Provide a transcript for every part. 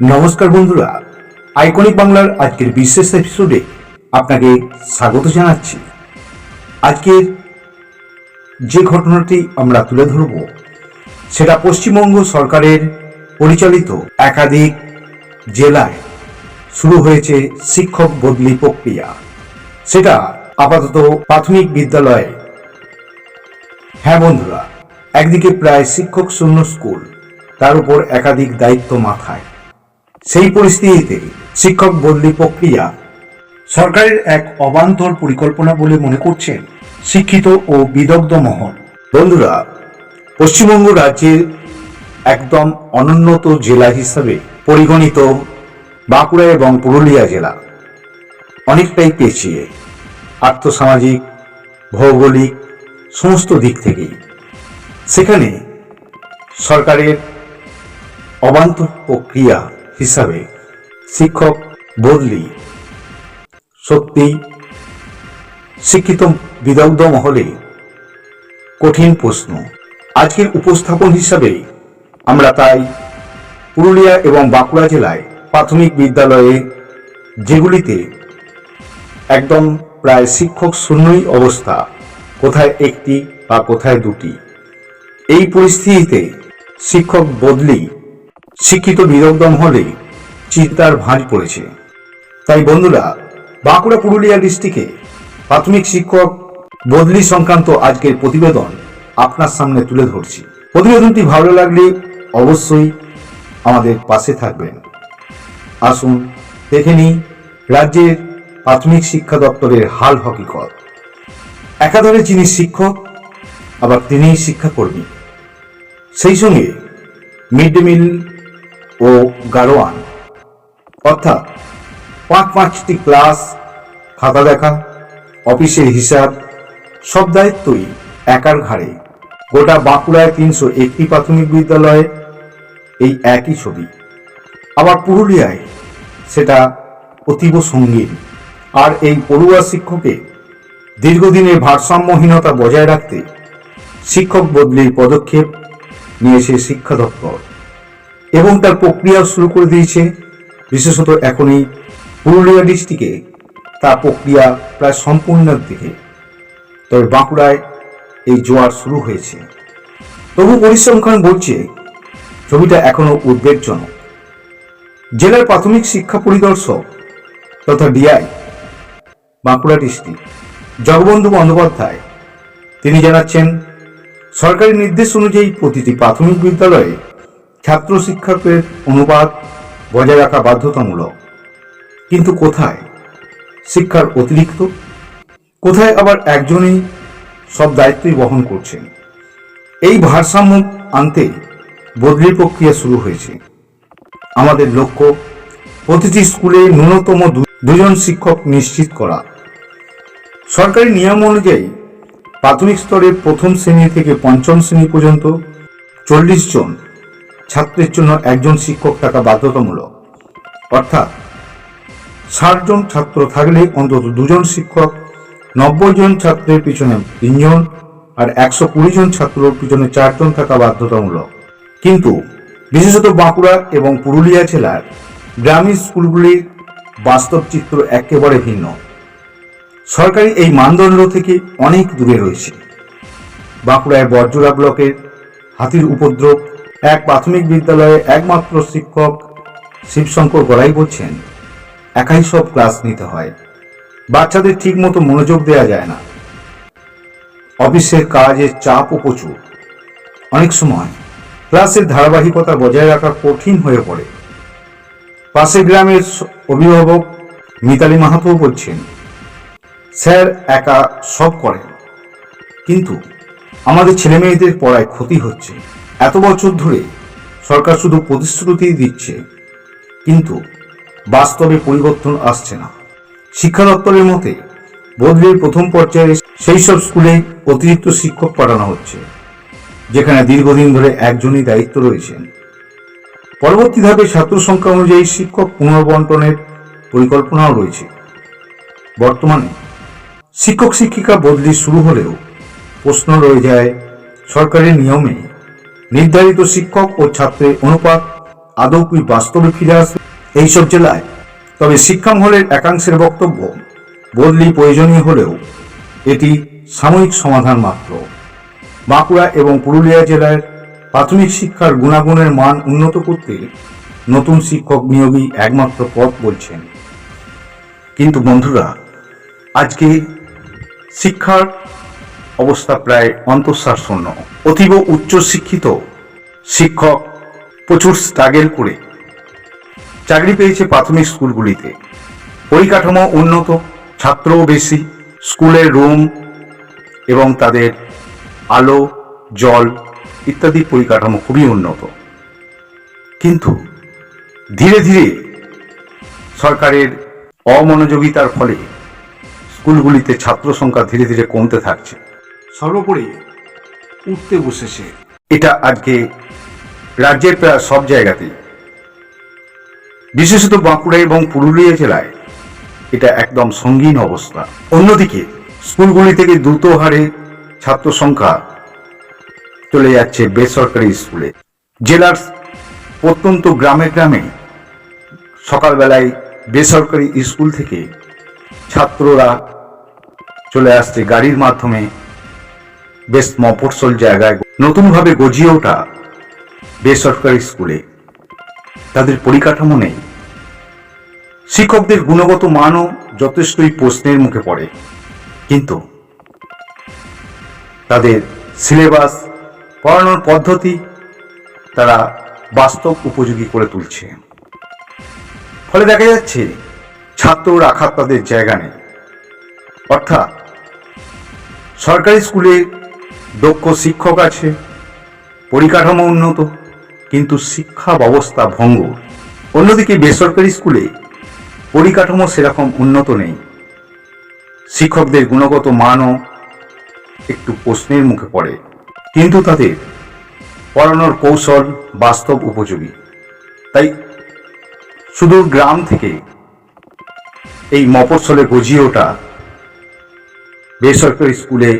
নমস্কার বন্ধুরা আইকনিক বাংলার আজকের বিশেষ এপিসোডে আপনাকে স্বাগত জানাচ্ছি। আজকের যে ঘটনাটি আমরা তুলে ধরব, সেটা পশ্চিমবঙ্গ সরকারের পরিচালিত একাধিক জেলায় শুরু হয়েছে শিক্ষক বদলি প্রক্রিয়া। সেটা আপাতত প্রাথমিক বিদ্যালয়ে। হ্যাঁ বন্ধুরা, একদিকে প্রায় শিক্ষক শূন্য স্কুল, তার উপর একাধিক দায়িত্ব মাথায়। সেই পরিস্থিতিতে শিক্ষক বদলি প্রক্রিয়া। সরকারের এক অবান্তর পরিকল্পনা বলে মনে করছেন শিক্ষিত ও বিদগ্ধ মহল। বন্ধুরা, পশ্চিমবঙ্গ রাজ্যের একদম অনুন্নত জেলা হিসাবে পরিগণিত বাঁকুড়া এবং পুরুলিয়া জেলা। অনেকটাই পেছিয়ে আর্থসামাজিক, ভৌগোলিক, সমস্ত দিক থেকেই। সেখানে সরকারের অবান্তর প্রক্রিয়া হিসাবে শিক্ষক বদলি। সত্যি শিক্ষিত বিদগ্ধ মহলে কঠিন প্রশ্ন। আজকের উপস্থাপন হিসাবে আমরা তাই পুরুলিয়া এবং বাঁকুড়া জেলায় প্রাথমিক বিদ্যালয়ে যেগুলিতে একদম প্রায় শিক্ষক শূন্যই অবস্থা, কোথায় একটি বা কোথায় দুটি, এই পরিস্থিতিতে শিক্ষক বদলি শিক্ষিত বিদগ্ধ মহলে চিন্তার ভাঁজ পড়েছে। তাই বন্ধুরা, বাঁকুড়া পুরুলিয়া ডিস্ট্রিক্টে প্রাথমিক শিক্ষক বদলি সংক্রান্ত আজকের প্রতিবেদন আপনার সামনে তুলে ধরছি। প্রতিবেদনটি ভালো লাগলে অবশ্যই আমাদের পাশে থাকবেন। আসুন, দেখে নিই রাজ্যের প্রাথমিক শিক্ষা দপ্তরের হাল হকিকত একাধারে যিনি শিক্ষক, আবার তিনিই শিক্ষাকর্মী। সেই সঙ্গে মিড ডে মিল ও গারোয়ান অর্থাৎ পাঁচ পাঁচটি ক্লাস, খাতা দেখা, অফিসের হিসাব, সব দায়িত্বই একার ঘাড়ে। গোটা বাঁকুড়ায় তিনশো একটি প্রাথমিক বিদ্যালয়ে এই একই ছবি। আবার পুরুলিয়ায় সেটা অতীব সঙ্গীন। আর এই পড়ুয়া শিক্ষকের দীর্ঘদিনের ভারসাম্যহীনতা বজায় রাখতে শিক্ষক বদলির পদক্ষেপ নিয়েছে শিক্ষা দপ্তর। এবং তার প্রক্রিয়া শুরু করে দিয়েছে। বিশেষত এখনই পুরুলিয়া ডিস্ট্রিক্টে তার প্রক্রিয়া প্রায় সম্পূর্ণের দিকে। তবে বাঁকুড়ায় এই জোয়ার শুরু হয়েছে। তবু পরিসংখ্যান বলছে, ছবিটা এখনও উদ্বেগজনক। জেলার প্রাথমিক শিক্ষা পরিদর্শক তথা ডিআই, বাঁকুড়া ডিস্ট্রিক্ট, জগবন্ধু বন্দ্যোপাধ্যায়, তিনি জানাচ্ছেন, সরকারি নির্দেশ অনুযায়ী প্রতিটি প্রাথমিক বিদ্যালয়ে ছাত্র শিক্ষকের অনুবাদ বজায় রাখা বাধ্যতামূলক। কিন্তু কোথায়? শিক্ষার অতিরিক্ত? কোথায় আবার একজনই সব দায়িত্বই বহন করছেন? এই ভারসাম্য আনতে বদলি প্রক্রিয়া শুরু হয়েছে। আমাদের লক্ষ্য, প্রতিটি স্কুলে ন্যূনতম দুজন শিক্ষক নিশ্চিত করা। সরকারি নিয়ম অনুযায়ী প্রাথমিক স্তরের প্রথম শ্রেণি থেকে পঞ্চম শ্রেণি পর্যন্ত চল্লিশ জন ছাত্রের জন্য একজন শিক্ষক থাকা বাধ্যতামূলক। অর্থাৎ ষাট জন ছাত্র থাকলে অন্তত দুজন শিক্ষক নব্বই জন ছাত্রের পিছনে তিনজন আর একশো কুড়ি জন ছাত্রর পিছনে চারজন থাকা বাধ্যতামূলক। কিন্তু, বিশেষত বাঁকুড়া এবং পুরুলিয়া জেলার গ্রামীণ স্কুলগুলির বাস্তব চিত্র একেবারে ভিন্ন। সরকারি এই মানদণ্ড থেকে অনেক দূরে রয়েছে। বাঁকুড়ায় বরজোড়া ব্লকের হাতির উপদ্রব এক প্রাথমিক বিদ্যালয়ে একমাত্র শিক্ষক শিবশঙ্কর গড়াই বলছেন, একাই সব ক্লাস নিতে হয়। বাচ্চাদের ঠিক মতো মনোযোগ দেওয়া যায় না। অফিসের কাজের চাপও প্রচুর। অনেক সময় ক্লাসের ধারাবাহিকতা বজায় রাখা কঠিন হয়ে পড়ে। পাশের গ্রামের অভিভাবক মিতালি মাহাতো বলছেন, স্যার, একা সব করেন। কিন্তু আমাদের ছেলেমেয়েদের পড়ায় ক্ষতি হচ্ছে। এত বছর ধরে সরকার শুধু প্রতিশ্রুতি দিচ্ছে, কিন্তু বাস্তবে পরিবর্তন আসছে না। শিক্ষা দপ্তরের মতে বদলির প্রথম পর্যায়ে সেই সব স্কুলে অতিরিক্ত শিক্ষক পাঠানো হচ্ছে, যেখানে দীর্ঘদিন ধরে একজনই দায়িত্ব রয়েছেন। পরবর্তী ধাপে ছাত্র সংখ্যা অনুযায়ী শিক্ষক পুনর্বন্টনের পরিকল্পনাও রয়েছে। বর্তমানে শিক্ষক শিক্ষিকা বদলি শুরু হলেও প্রশ্ন রয়ে যায়, সরকারের নিয়মে নির্ধারিত শিক্ষক ও ছাত্রের অনুপাত আদৌ কি বাস্তবে ফিরে আসবে? এইসব জেলায়। তবে শিক্ষা মহলের একাংশের বক্তব্য বদলি প্রয়োজনীয় হলেও এটি সাময়িক সমাধান মাত্র। বাঁকুড়া এবং পুরুলিয়া জেলার প্রাথমিক শিক্ষার গুণাগুণের মান উন্নত করতে নতুন শিক্ষক নিয়োগই একমাত্র পথ বলছেন। কিন্তু বন্ধুরা, আজকে শিক্ষার অবস্থা প্রায় অন্তঃসারশূন্য অতীব উচ্চ শিক্ষিত শিক্ষক প্রচুর স্ট্রাগেল করে চাকরি পেয়েছে প্রাথমিক স্কুলগুলিতে। পরিকাঠামো উন্নত, ছাত্রও বেশি, স্কুলের রুম এবং তাদের আলো, জল ইত্যাদি পরিকাঠামো খুবই উন্নত। কিন্তু ধীরে ধীরে সরকারের অমনোযোগিতার ফলে স্কুলগুলিতে ছাত্র সংখ্যা ধীরে ধীরে কমতে থাকছে। সর্বোপরি উঠতে বসেছে এটা আজকে রাজ্যের প্রায় সব জায়গাতেই। বিশেষত বাঁকুড়া এবং পুরুলিয়া জেলায় এটা একদম সঙ্গীন অবস্থা। অন্যদিকে, স্কুলগুলি থেকে দ্রুত হারে ছাত্র সংখ্যা চলে যাচ্ছে বেসরকারি স্কুলে। জেলার প্রত্যন্ত গ্রামে গ্রামে সকালবেলায় বেসরকারি স্কুল থেকে ছাত্ররা চলে আসছে গাড়ির মাধ্যমে বেশ মফস্বল জায়গায় নতুনভাবে গজিয়ে ওঠা বেসরকারি স্কুলে। তাদের পরিকাঠামো নেই। শিক্ষকদের গুণগত মানও যথেষ্টই প্রশ্নের মুখে পড়ে। কিন্তু তাদের সিলেবাস, পড়ানোর পদ্ধতি তারা বাস্তব উপযোগী করে তুলছে। ফলে দেখা যাচ্ছে ছাত্র রাখার তাদের জায়গা নেই। অর্থাৎ সরকারি স্কুলে দক্ষ শিক্ষক আছে, পরিকাঠামো উন্নত, কিন্তু শিক্ষা ব্যবস্থা ভঙ্গুর। অন্যদিকে বেসরকারি স্কুলে পরিকাঠামো সেরকম উন্নত নেই। শিক্ষকদের গুণগত মানও একটু প্রশ্নের মুখে পড়ে, কিন্তু তাদের পড়ানোর কৌশল বাস্তব উপযোগী। তাই সুদূর গ্রাম থেকে এই মফস্বলে গজিয়ে ওঠা বেসরকারি স্কুলে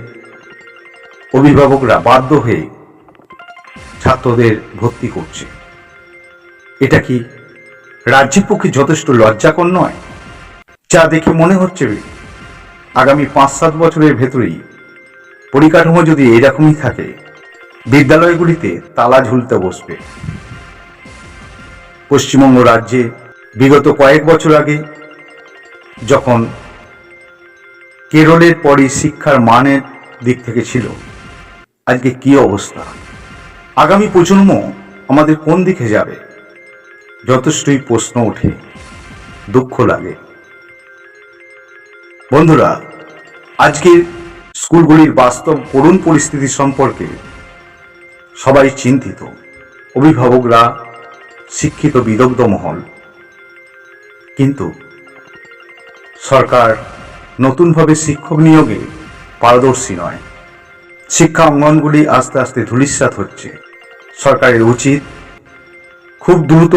অভিভাবকরা বাধ্য হয়ে ছাত্রদের ভর্তি করছে। এটা কি রাজ্যের পক্ষে যথেষ্ট লজ্জাকর নয়? যা দেখে মনে হচ্ছে আগামী পাঁচ সাত বছরের ভেতরেই পরিকাঠামো যদি এরকমই থাকে, বিদ্যালয়গুলিতে তালা ঝুলতে বসবে। পশ্চিমবঙ্গ রাজ্যে বিগত কয়েক বছর আগে যখন কেরলের পরই শিক্ষার মানের দিক থেকে ছিল আজকে কি অবস্থা? আগামী প্রজন্ম আমাদের কোন দিকে যাবে? যথেষ্টই প্রশ্ন ওঠে, দুঃখ লাগে। বন্ধুরা, আজকের স্কুলগুলির বাস্তব করুণ পরিস্থিতি সম্পর্কে সবাই চিন্তিত। অভিভাবকরা শিক্ষিত বিদগ্ধ মহল। কিন্তু সরকার নতুনভাবে শিক্ষক নিয়োগে পারদর্শী নয়। শিক্ষা অঙ্গনগুলি আস্তে আস্তে ধূলিসাৎ হচ্ছে। সরকারের উচিত খুব দ্রুত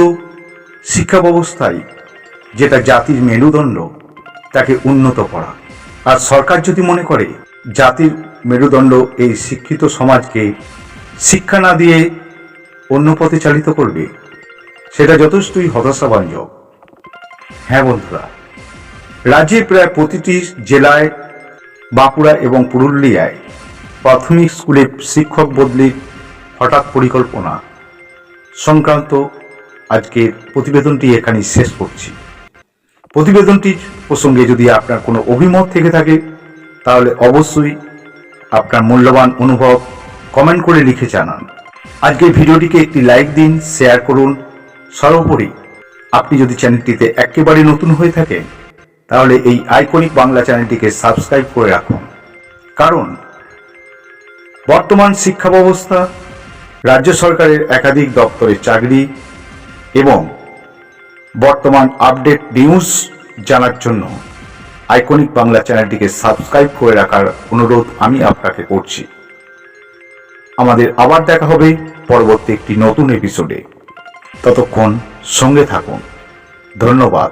শিক্ষা ব্যবস্থায় যেটা জাতির মেরুদণ্ড, তাকে উন্নত করা। আর সরকার যদি মনে করে জাতির মেরুদণ্ড এই শিক্ষিত সমাজকে শিক্ষা না দিয়ে অন্য পথে চালিত করবে, সেটা যথেষ্টই হতাশাবাঞ্জক। হ্যাঁ বন্ধুরা, রাজ্যের প্রায় প্রতিটি জেলায়, বাঁকুড়া এবং পুরুলিয়ায় প্রাথমিক স্কুলে শিক্ষক বদলির হঠাৎ পরিকল্পনা। সংক্রান্ত আজকের প্রতিবেদনটি এখানে শেষ করছি। প্রতিবেদনটির প্রসঙ্গে যদি আপনার কোনো অভিমত থেকে থাকে, তাহলে অবশ্যই আপনার মূল্যবান অনুভব কমেন্ট করে লিখে জানান। আজকের ভিডিওটিকে একটি লাইক দিন, শেয়ার করুন। সর্বোপরি আপনি যদি চ্যানেলটিতে একেবারে নতুন হয়ে থাকেন, তাহলে এই আইকনিক বাংলা চ্যানেলটিকে সাবস্ক্রাইব করে রাখুন। কারণ বর্তমান শিক্ষা ব্যবস্থা, রাজ্য সরকারের একাধিক দপ্তরের চাকরি এবং বর্তমান আপডেট নিউজ জানার জন্য আইকনিক বাংলা চ্যানেলটিকে সাবস্ক্রাইব করে রাখার অনুরোধ আমি আপনাকে করছি। আমাদের আবার দেখা হবে পরবর্তী একটি নতুন এপিসোডে। ততক্ষণ সঙ্গে থাকুন। ধন্যবাদ।